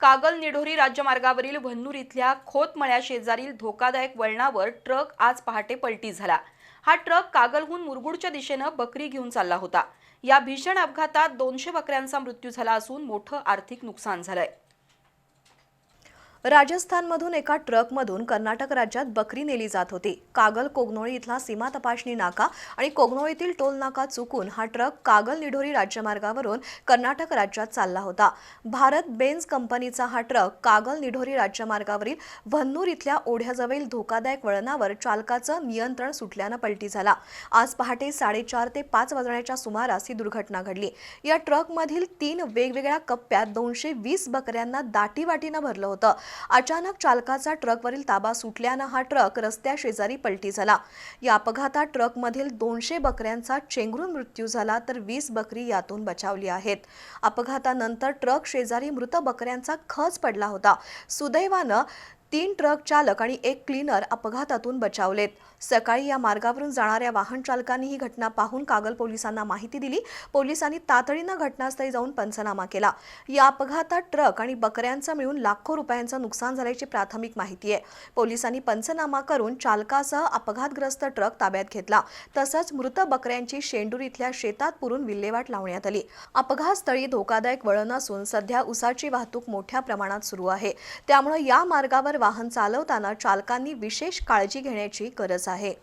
कागल निढोरी राज्यमार्गावरील भन्नूर इथल्या खोतमळ्या शेजारील धोकादायक वळणावर ट्रक आज पहाटे पलटी झाला. हा ट्रक कागलहून मुरगुडच्या दिशेनं बकरी घेऊन चालला होता. या भीषण अपघातात दोनशे बकऱ्यांचा मृत्यू झाला असून मोठं आर्थिक नुकसान झालंय. राजस्थानमधून एका ट्रकमधून कर्नाटक राज्यात बकरी नेली जात होती. कागल कोगनोळी इथला सीमा तपासणी नाका आणि कोगनोळीतील टोल नाका चुकून हा ट्रक कागल निढोरी राज्यमार्गावरून कर्नाटक राज्यात चालला होता. भारत बेन्झ कंपनीचा हा ट्रक कागल निढोरी राज्यमार्गावरील भन्नूर इथल्या ओढ्याजवळील धोकादायक वळणावर चालकाचं नियंत्रण सुटल्यानं पलटी झाला. आज पहाटे साडेचार ते पाच वाजण्याच्या सुमारास ही दुर्घटना घडली. या ट्रकमधील तीन वेगवेगळ्या कप्प्यात दोनशे वीस बकऱ्यांना दाटीवाटीनं भरलं होतं. अचानक चालकाचा ट्रकवरील ताबा सुटल्यानं हा ट्रक रस्त्या शेजारी पलटी झाला. या अपघातात ट्रकमधील दोनशे बकऱ्यांचा चेंगरून मृत्यू झाला तर वीस बकरी यातून बचावली आहेत. अपघातानंतर ट्रक शेजारी मृत बकऱ्यांचा खच पडला होता. सुदैवानं तीन ट्रक चालक आणि एक क्लीनर अपघातातून बचावलेत. सकाळी या मार्गावरून जाणाऱ्या वाहन चालकांनी ही घटना पाहून कागल पोलिसांना माहिती दिली. पोलिसांनी तातडीनं घटनास्थळी जाऊन पंचनामा केला. या अपघातात ट्रक आणि बकऱ्यांचं मिळून लाखो रुपयांचं नुकसान झाल्याची प्राथमिक माहिती आहे. पोलिसांनी पंचनामा करून चालकासह अपघातग्रस्त ट्रक ताब्यात घेतला. तसंच मृत बकऱ्यांची शेंडूर इथल्या शेतात पुरून विल्हेवाट लावण्यात आली. अपघातस्थळी धोकादायक वळण असून सध्या उसाची वाहतूक मोठ्या प्रमाणात सुरू आहे. त्यामुळे या मार्गावर वाहन चालवताना चालकांनी विशेष काळजी घेण्याची गरज आहे.